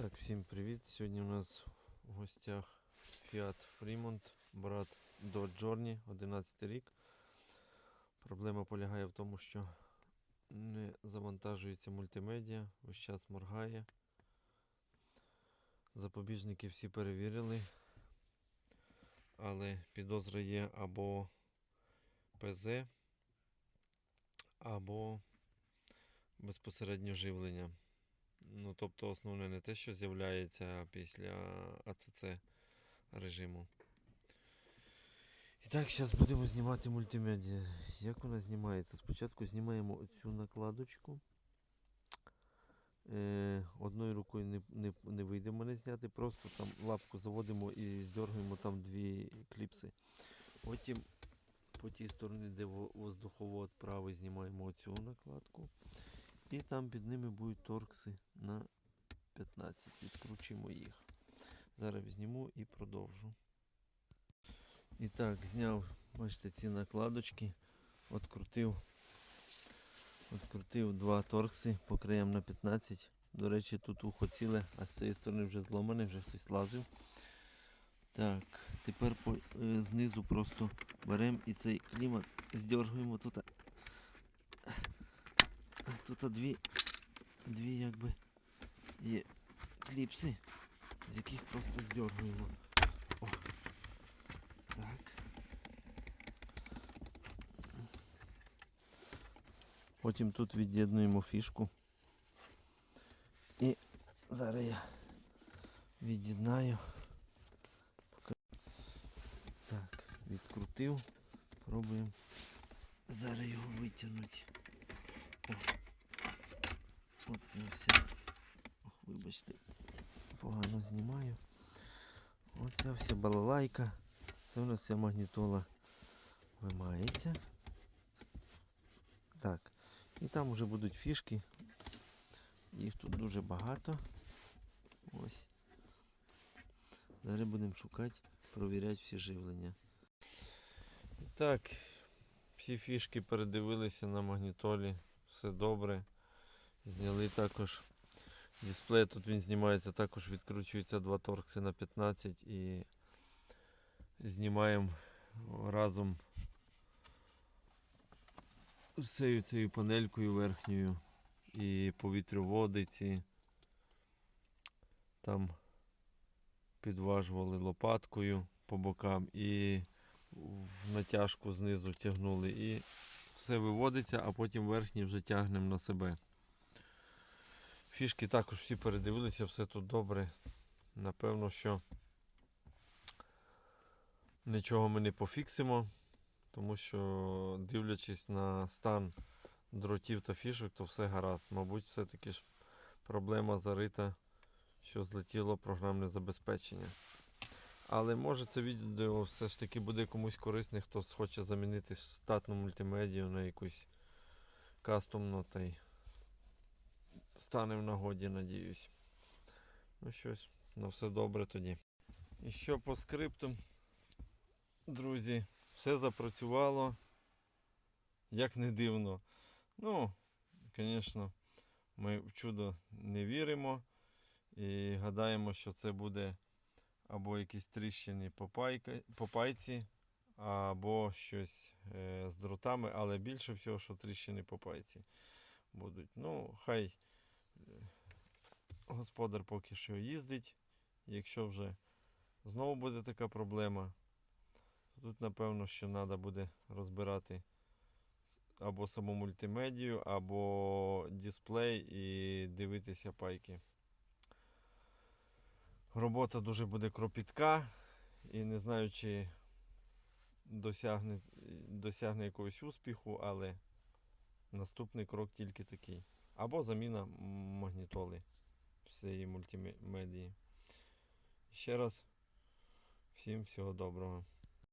Так, всім привіт. Сьогодні у нас в гостях Fiat Fremont, брат Dodge Journey, 11 рік. Проблема полягає в тому, що не завантажується мультимедіа, весь час моргає. Запобіжники всі перевірили, але підозра є або ПЗ, або безпосередньо живлення. Ну, тобто основне не те, що з'являється після АЦЦ режиму. І так, зараз будемо знімати мультимедіа. Як вона знімається? Спочатку знімаємо оцю накладочку. Е, одною рукою не, не, не вийде мене зняти, просто там лапку заводимо і здергаємо там дві кліпси. Потім по тій стороні, де во- воздуховод правий, знімаємо оцю накладку. І там під ними будуть торкси на 15. Відкручуємо їх. Зараз візьму і продовжу. І так, зняв, бачите, ці накладочки, открутив, открутив два торкси по краям на 15. До речі, тут ухо ціле, а з цієї сторони вже зломане, вже хтось лазив. Так, тепер по, е, знизу просто беремо і цей клімат здергуємо тут. Тут дві, дві якби є кліпси, з яких просто здергуємо. О. Так. Потім тут від'єднуємо фішку. І зараз я від'єднаю. Так, відкрутив. Пробуємо зараз його витягнути. О. Оце все. Ох, вибачте, погано знімаю. Оця вся балалайка. Це у нас вся магнітола вимається. Так. І там вже будуть фішки. Їх тут дуже багато. Ось. Зараз будемо шукати, провіряти всі живлення. Так, всі фішки передивилися на магнітолі. Все добре. Зняли також дисплей. Тут він знімається, також відкручується два торкси на 15 і знімаємо разом з цією, панелькою верхньою і повітряводи ці там підважували лопаткою по бокам і в натяжку знизу тягнули і все виводиться, а потім верхній вже тягнемо на себе. Фішки також всі передивилися, все тут добре. Напевно, що нічого ми не пофіксимо, тому що, дивлячись на стан дротів та фішок, то все гаразд. Мабуть, все-таки ж проблема зарита, що злетіло програмне забезпечення. Але може це відео все ж таки буде комусь корисне, хто хоче замінити штатну мультимедію на якусь кастомну та й стане в нагоді, надіюсь. Ну щось, на все добре тоді. І що по скриптам, друзі, все запрацювало. Як не дивно. Ну, звісно, ми в чудо не віримо і гадаємо, що це буде або якісь тріщини по, пайка, по пайці, або щось е, з дротами, але більше всього, що тріщини по пайці будуть. Ну, хай господар поки що їздить. Якщо вже знову буде така проблема, то тут напевно, що треба буде розбирати або саму мультимедію, або дисплей і дивитися пайки. Робота дуже буде кропітка і не знаю, чи досягне, досягне якогось успіху, але наступний крок тільки такий. Або заміна магнітоли всієї мультимедії. Ще раз всім всього доброго.